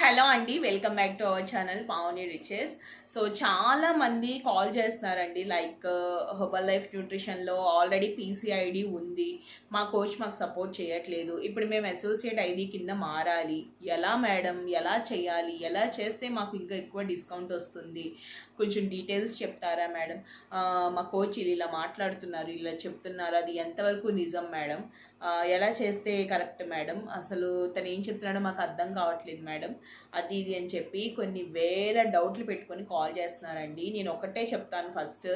Hello అండి welcome back to our channel Pavani riches So చాలా మంది కాల్ చేస్తున్నారండి. లైక్ హర్బల్ లైఫ్ న్యూట్రిషన్లో ఆల్రెడీ పీసీఐడి ఉంది. మా కోచ్ మాకు సపోర్ట్ చేయట్లేదు. ఇప్పుడు మేము అసోసియేట్ ఐడి కింద మారాలి. ఎలా మేడం ఎలా చేయాలి? ఎలా చేస్తే మాకు ఇంకా ఎక్కువ డిస్కౌంట్ వస్తుంది? కొంచెం డీటెయిల్స్ చెప్తారా మేడం మా కోచ్ ఇలా ఇలా మాట్లాడుతున్నారు. ఇలా చెప్తున్నారు. అది ఎంతవరకు నిజం మేడం ఎలా చేస్తే కరెక్ట్ మేడం అసలు తను ఏం చెప్తున్నాడో మాకు అర్థం కావట్లేదు మేడం అది ఇది అని చెప్పి కొన్ని వేల డౌట్లు పెట్టుకొని కాల్ కాల్ చేస్తున్నారండి. నేను ఒకటే చెప్తాను ఫస్ట్.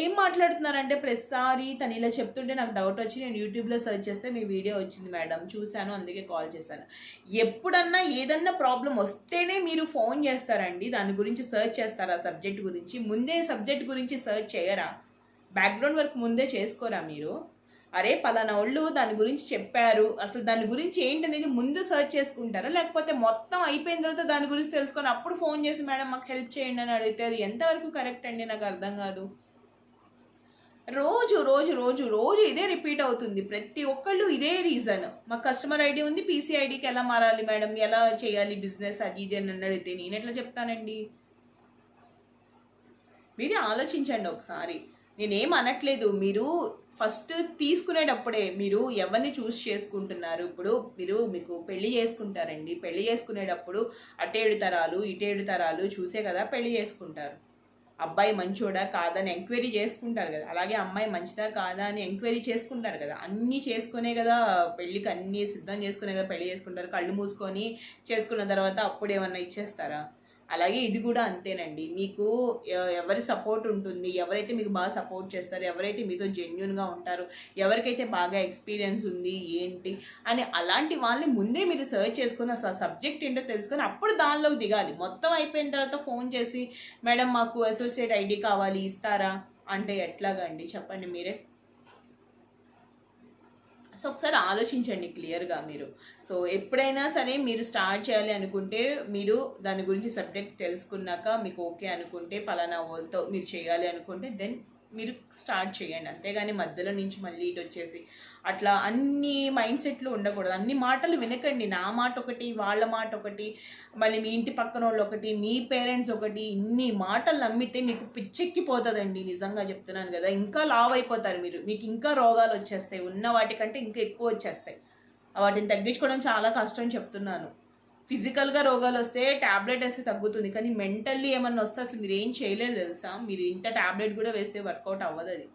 ఏం మాట్లాడుతున్నారంటే ప్రతిసారి తను ఇలా చెప్తుంటే నాకు డౌట్ వచ్చి నేను యూట్యూబ్లో సెర్చ్ చేస్తే మీ వీడియో వచ్చింది మేడం. చూశాను అందుకే కాల్ చేశాను. ఎప్పుడన్నా ఏదన్నా ప్రాబ్లం వస్తేనే మీరు ఫోన్ చేస్తారండి. దాని గురించి సెర్చ్ చేస్తారా సబ్జెక్ట్ గురించి? ముందే సబ్జెక్ట్ గురించి సెర్చ్ చేయరా? బ్యాక్గ్రౌండ్ వర్క్ ముందే చేసుకోరా మీరు? అరే పలానా వాళ్ళు దాని గురించి చెప్పారు. అసలు దాని గురించి ఏంటనేది ముందు సర్చ్ చేసుకుంటారా? లేకపోతే మొత్తం అయిపోయిన తర్వాత దాని గురించి తెలుసుకొని అప్పుడు ఫోన్ చేసి మేడం మాకు హెల్ప్ చేయండి అని అడిగితే అది ఎంతవరకు కరెక్ట్ అండి? నాకు అర్థం కాదు. రోజు రోజు రోజు రోజు ఇదే రిపీట్ అవుతుంది. ప్రతి ఒక్కళ్ళు ఇదే రీజన్ మా కస్టమర్ ఐడి ఉంది పీసీ ఐడికి ఎలా మారాలి మేడం? ఎలా చేయాలి బిజినెస్ అది ఇది అని అడిగితే నేను ఎట్లా చెప్తానండి? మీరే ఆలోచించండి ఒకసారి. నేనేం అనట్లేదు. మీరు ఫస్ట్ తీసుకునేటప్పుడే మీరు ఎవరిని చూస్ చేసుకుంటున్నారు? ఇప్పుడు మీరు మీకు పెళ్ళి చేసుకుంటారండి. పెళ్ళి చేసుకునేటప్పుడు అటేడు తరాలు ఇటేడు తరాలు చూసే కదా పెళ్ళి చేసుకుంటారు. అబ్బాయి మంచోడా కాదని ఎంక్వైరీ చేసుకుంటారు కదా. అలాగే అమ్మాయి మంచిదా కాదా అని ఎంక్వైరీ చేసుకుంటారు కదా. అన్నీ చేసుకునే కదా పెళ్ళికి అన్నీ సిద్ధం చేసుకునే కదా పెళ్ళి చేసుకుంటారు. కళ్ళు మూసుకొని చేసుకున్న తర్వాత అప్పుడు ఏమన్నా ఇచ్చేస్తారా? అలాగే ఇది కూడా అంతేనండి. మీకు ఎవరి సపోర్ట్ ఉంటుంది ఎవరైతే మీకు బాగా సపోర్ట్ చేస్తారో ఎవరైతే మీతో జెన్యున్గా ఉంటారో ఎవరికైతే బాగా ఎక్స్పీరియన్స్ ఉంది ఏంటి అని అలాంటి వాళ్ళని ముందే మీరు సర్చ్ చేసుకుని అసలు సబ్జెక్ట్ ఏంటో తెలుసుకొని అప్పుడు దానిలోకి దిగాలి. మొత్తం అయిపోయిన తర్వాత ఫోన్ చేసి మేడం మాకు అసోసియేట్ ఐడి కావాలి ఇస్తారా? అంటే ఎట్లాగండి? చెప్పండి మీరే. సో ఒకసారి ఆలోచించండి క్లియర్గా మీరు. సో ఎప్పుడైనా సరే మీరు స్టార్ట్ చేయాలి అనుకుంటే మీరు దాని గురించి సబ్జెక్ట్ తెలుసుకున్నాక మీకు ఓకే అనుకుంటే పలానా వాళ్ళతో మీరు చేయాలి అనుకుంటే దెన్ మీరు స్టార్ట్ చేయండి. అంతేగాని మధ్యలో నుంచి మళ్ళీ ఇటు వచ్చేసి అట్లా అన్ని మైండ్ సెట్లు ఉండకూడదు. అన్ని మాటలు వినకండి. నా మాట ఒకటి వాళ్ళ మాట ఒకటి మళ్ళీ మీ ఇంటి పక్కన వాళ్ళు ఒకటి మీ పేరెంట్స్ ఒకటి ఇన్ని మాటలు నమ్మితే మీకు పిచ్చెక్కిపోతుందండి. నిజంగా చెప్తున్నాను కదా. ఇంకా లావ్ అయిపోతారు మీరు. మీకు ఇంకా రోగాలు వచ్చేస్తాయి. ఉన్న వాటికంటే ఇంకా ఎక్కువ వచ్చేస్తాయి. వాటిని తగ్గించుకోవడం చాలా కష్టం చెప్తున్నాను. ఫిజికల్గా రోగాలు వస్తే ట్యాబ్లెట్ వేస్తే తగ్గుతుంది. కానీ మెంటల్లీ ఏమన్నా వస్తే అసలు మీరు ఏం చేయలేరు తెలుసా? మీరు ఇంత ట్యాబ్లెట్ కూడా వేస్తే వర్కౌట్ అవ్వదు అది.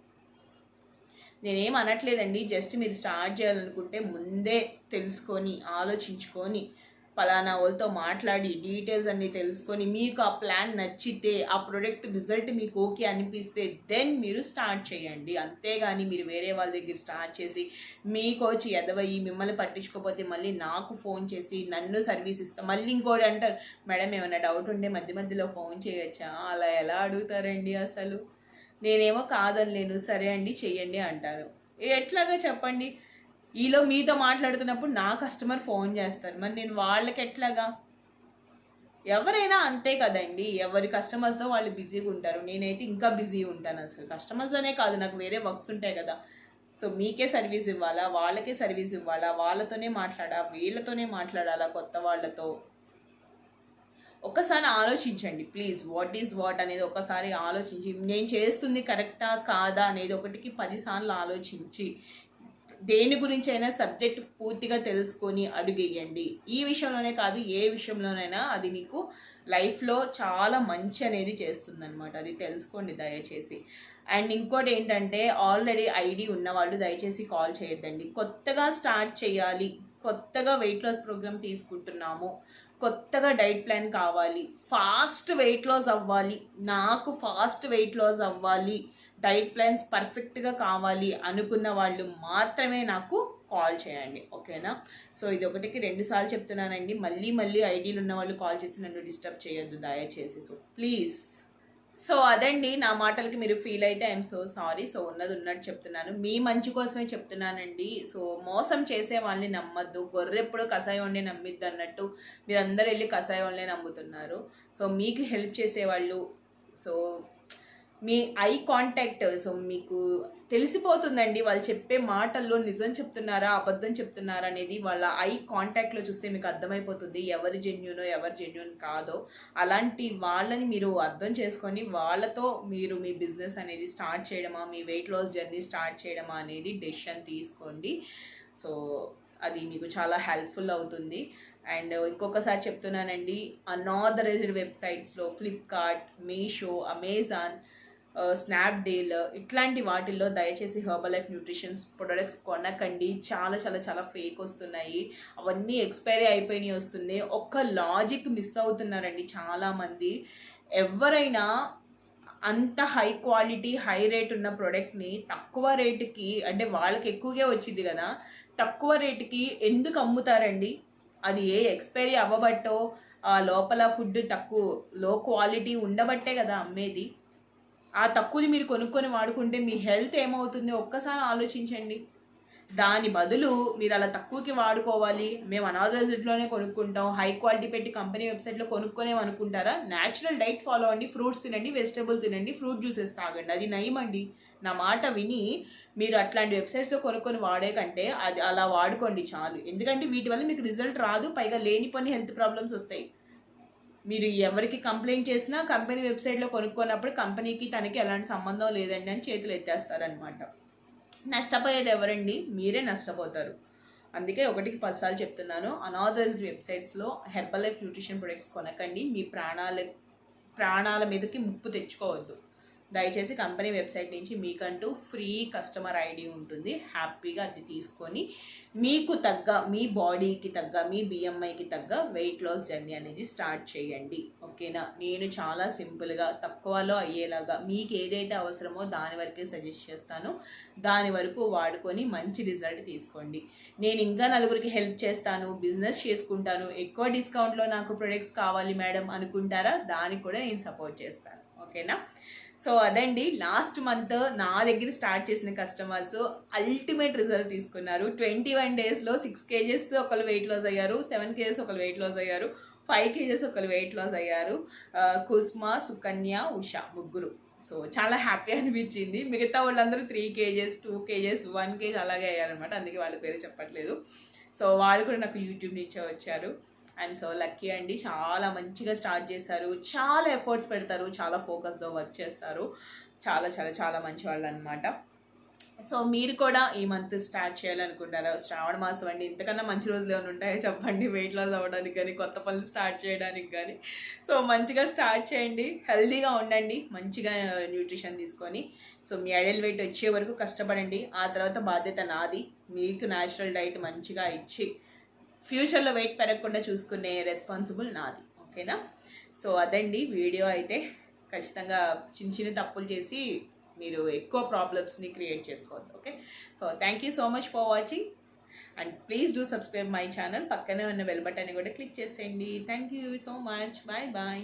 నేనేం అనట్లేదండి. జస్ట్ మీరు స్టార్ట్ చేయాలనుకుంటే ముందే తెలుసుకొని ఆలోచించుకొని పలానా వాళ్ళతో మాట్లాడి డీటెయిల్స్ అన్నీ తెలుసుకొని మీకు ఆ ప్లాన్ నచ్చితే ఆ ప్రొడక్ట్ రిజల్ట్ మీకు ఓకే అనిపిస్తే దెన్ మీరు స్టార్ట్ చేయండి. అంతేగాని మీరు వేరే వాళ్ళ దగ్గర స్టార్ట్ చేసి మీకు వచ్చి ఎదవయ్యి మిమ్మల్ని పట్టించుకోకపోతే మళ్ళీ నాకు ఫోన్ చేసి నన్ను సర్వీస్ ఇస్తా. మళ్ళీ ఇంకోటి అంటారు మేడం ఏమైనా డౌట్ ఉంటే మధ్య మధ్యలో ఫోన్ చేయొచ్చా? అలా ఎలా అడుగుతారండి అసలు? నేనేమో కాదని లేను సరే అండి చెయ్యండి అంటాను ఎట్లాగా చెప్పండి ఈలో మీతో మాట్లాడుతున్నప్పుడు నా కస్టమర్ ఫోన్ చేస్తారు. మరి నేను వాళ్ళకి ఎట్లాగా? ఎవరైనా అంతే కదండి. ఎవరి కస్టమర్స్తో వాళ్ళు బిజీగా ఉంటారు. నేనైతే ఇంకా బిజీ ఉంటాను అసలు. కస్టమర్స్ అనే కాదు నాకు వేరే వర్క్స్ ఉంటాయి కదా. సో మీకే సర్వీస్ ఇవ్వాలా? వాళ్ళకే సర్వీస్ ఇవ్వాలా? వాళ్ళతోనే మాట్లాడా? వీళ్ళతోనే మాట్లాడాలా కొత్త వాళ్ళతో? ఒక్కసారి ఆలోచించండి ప్లీజ్. వాట్ ఈజ్ వాట్ అనేది ఒకసారి ఆలోచించి నేను చేస్తుంది కరెక్టా కాదా అనేది ఒకటికి పదిసార్లు ఆలోచించి దేని గురించి అయినా సబ్జెక్ట్ పూర్తిగా తెలుసుకొని అడుగేయండి. ఈ విషయంలోనే కాదు ఏ విషయంలోనైనా అది నీకు లైఫ్లో చాలా మంచి అనేది చేస్తుంది అనమాట అది తెలుసుకోండి దయచేసి. అండ్ ఇంకోటి ఏంటంటే ఆల్రెడీ ఐడి ఉన్నవాళ్ళు దయచేసి కాల్ చేయొద్దండి. కొత్తగా స్టార్ట్ చేయాలి. కొత్తగా వెయిట్ లాస్ ప్రోగ్రామ్ తీసుకుంటున్నాము. కొత్తగా డైట్ ప్లాన్ కావాలి. ఫాస్ట్ వెయిట్ లాస్ అవ్వాలి. నాకు ఫాస్ట్ వెయిట్ లాస్ అవ్వాలి. డైట్ ప్లాన్స్ పర్ఫెక్ట్గా కావాలి అనుకున్న వాళ్ళు మాత్రమే నాకు కాల్ చేయండి ఓకేనా? సో ఇది ఒకటికి రెండు సార్లు చెప్తున్నానండి. మళ్ళీ మళ్ళీ ఐడీలు ఉన్న వాళ్ళు కాల్ చేసి నన్ను డిస్టర్బ్ చేయొద్దు దయచేసి. So please. సో అదండి నా మాటలకి మీరు ఫీల్ అయితే ఐఎమ్ సో సారీ. సో ఉన్నది ఉన్నట్టు చెప్తున్నాను. మీ మంచి కోసమే చెప్తున్నానండి. సో మోసం చేసే వాళ్ళని నమ్మద్దు. గొర్రెప్పుడు కషాయం వండి నమ్మిద్దు అన్నట్టు మీరందరూ వెళ్ళి కషాయం నమ్ముతున్నారు. సో మీకు హెల్ప్ చేసేవాళ్ళు. సో మీ ఐ కాంటాక్ట్ సో మీకు తెలిసిపోతుందండి వాళ్ళు చెప్పే మాటల్లో నిజం చెప్తున్నారా అబద్ధం చెప్తున్నారా అనేది వాళ్ళ ఐ కాంటాక్ట్లో చూస్తే మీకు అర్థమైపోతుంది. ఎవరు జెన్యునో ఎవరు జెన్యున్ కాదో. అలాంటి వాళ్ళని మీరు అర్థం చేసుకొని వాళ్ళతో మీరు మీ బిజినెస్ అనేది స్టార్ట్ చేయడమా మీ వెయిట్ లాస్ జర్నీ స్టార్ట్ చేయడమా అనేది డెసిషన్ తీసుకోండి. సో అది మీకు చాలా హెల్ప్ఫుల్ అవుతుంది. అండ్ ఇంకొకసారి చెప్తున్నానండి అనాథరైజ్డ్ వెబ్సైట్స్లో ఫ్లిప్కార్ట్ మీషో అమెజాన్ స్నాప్డీల్ ఇట్లాంటి వాటిల్లో దయచేసి హెర్బల్ లైఫ్ న్యూట్రిషన్స్ ప్రొడక్ట్స్ కొనకండి. చాలా చాలా చాలా ఫేక్ వస్తున్నాయి. అవన్నీ ఎక్స్పైరీ అయిపోయినాయి వస్తున్నాయి ఒక్క లాజిక్ మిస్ అవుతున్నారండి చాలామంది. ఎవరైనా అంత హై క్వాలిటీ హై రేట్ ఉన్న ప్రోడక్ట్ని తక్కువ రేటుకి అంటే వాళ్ళకి ఎక్కువగా వచ్చింది కదా తక్కువ రేటుకి ఎందుకు అమ్ముతారండి? అది ఏ ఎక్స్పైరీ అవ్వబట్టో ఆ లోపల ఫుడ్ తక్కువ లో క్వాలిటీ ఉండబట్టే కదా అమ్మేది. ఆ తక్కువది మీరు కొనుక్కొని వాడుకుంటే మీ హెల్త్ ఏమవుతుంది? ఒక్కసారి ఆలోచించండి. దాని బదులు మీరు అలా తక్కువకి వాడుకోవాలి. మేము అనాథరైజ్డ్లోనే కొనుక్కుంటాం. హై క్వాలిటీ పెట్టి కంపెనీ వెబ్సైట్లో కొనుక్కొనే అనుకుంటారా? న్యాచురల్ డైట్ ఫాలో అవ్వండి. ఫ్రూట్స్ తినండి వెజిటబుల్ తినండి ఫ్రూట్ జ్యూసెస్ తాగండి. అది నయమండి. నా మాట విని మీరు అట్లాంటి వెబ్సైట్స్లో కొనుక్కొని వాడే కంటే అది అలా వాడుకోండి చాలు. ఎందుకంటే వీటి వల్ల మీకు రిజల్ట్ రాదు. పైగా లేని పని హెల్త్ ప్రాబ్లమ్స్ వస్తాయి. మీరు ఎవరికి కంప్లైంట్ చేసినా కంపెనీ వెబ్సైట్లో కొనుక్కున్నప్పుడు కంపెనీకి తనకి ఎలాంటి సంబంధం లేదండి అని చేతులు ఎత్తేస్తారనమాట నష్టపోయేది ఎవరండి? మీరే నష్టపోతారు. అందుకే ఒకటికి పదిసార్లు చెప్తున్నాను అనాథరైజ్డ్ వెబ్సైట్స్లో హెర్బల్ లైఫ్ న్యూట్రిషన్ ప్రొడక్ట్స్ కొనకండి మీ ప్రాణాల ప్రాణాల మీదకి ముప్పు తెచ్చుకోవద్దు. దయచేసి కంపెనీ వెబ్సైట్ నుంచి మీకంటూ ఫ్రీ కస్టమర్ ఐడి ఉంటుంది. హ్యాపీగా అది తీసుకొని మీకు తగ్గ మీ బాడీకి తగ్గ మీ బిఎంఐకి తగ్గ వెయిట్ లాస్ జర్నీ అనేది స్టార్ట్ చేయండి. ఓకేనా? నేను చాలా సింపుల్గా తక్కువలో అయ్యేలాగా మీకు ఏదైతే అవసరమో దాని వరకే సజెస్ట్ చేస్తాను. దాని వరకు వాడుకొని మంచి రిజల్ట్ తీసుకోండి. నేను ఇంకా నలుగురికి హెల్ప్ చేస్తాను బిజినెస్ చేసుకుంటాను. ఎక్కువ డిస్కౌంట్లో నాకు ప్రొడక్ట్స్ కావాలి మేడం అనుకుంటారా? దానికి కూడా నేను సపోర్ట్ చేస్తాను. ఓకేనా? సో అదండి. లాస్ట్ మంత్ నా దగ్గర స్టార్ట్ చేసిన కస్టమర్స్ అల్టిమేట్ రిజల్ట్ తీసుకున్నారు. ట్వంటీ వన్ డేస్లో సిక్స్ కేజెస్ ఒకరు వెయిట్ లాస్ అయ్యారు సెవెన్ కేజెస్ ఒకరు వెయిట్ లాస్ అయ్యారు ఫైవ్ కేజెస్ ఒకరు వెయిట్ లాస్ అయ్యారు. కుస్మా సుకన్య ఉష ముగ్గురు. సో చాలా హ్యాపీ అనిపించింది. మిగతా వాళ్ళందరూ three kgs two kgs one kg అలాగే అయ్యారనమాట అందుకే వాళ్ళ పేరు చెప్పట్లేదు. సో వాళ్ళు కూడా నాకు యూట్యూబ్ నుంచే వచ్చారు. అండ్ సో లక్కీ అండి చాలా మంచిగా స్టార్ట్ చేశారు. చాలా ఎఫర్ట్స్ పెడతారు చాలా ఫోకస్తో వర్క్ చేస్తారు. చాలా చాలా చాలా మంచి వాళ్ళు అనమాట సో మీరు కూడా ఈ మంత్ స్టార్ట్ చేయాలనుకుంటారా? శ్రావణ మాసం అండి ఇంతకన్నా మంచి రోజులు ఏమైనా ఉంటాయో చెప్పండి? వెయిట్ లాస్ అవ్వడానికి కానీ కొత్త పనులు స్టార్ట్ చేయడానికి కానీ సో మంచిగా స్టార్ట్ చేయండి హెల్దీగా ఉండండి మంచిగా న్యూట్రిషన్ తీసుకొని. సో మీ ఐడల్ వెయిట్ వచ్చే వరకు కష్టపడండి. ఆ తర్వాత బాధ్యత నాది. మీకు న్యాచురల్ డైట్ మంచిగా ఇచ్చి ఫ్యూచర్లో వెయిట్ పెరగకుండా చూసుకునే రెస్పాన్సిబుల్ నాది ఓకేనా? సో అదండి వీడియో అయితే. ఖచ్చితంగా చిన్న చిన్న తప్పులు చేసి మీరు ఎక్కువ ప్రాబ్లమ్స్ని క్రియేట్ చేసుకోవద్దు okay? So thank you so much for watching and please do subscribe my channel పక్కనే ఉన్న బెల్ బటన్ కూడా క్లిక్ చేసేయండి. Thank you so much bye bye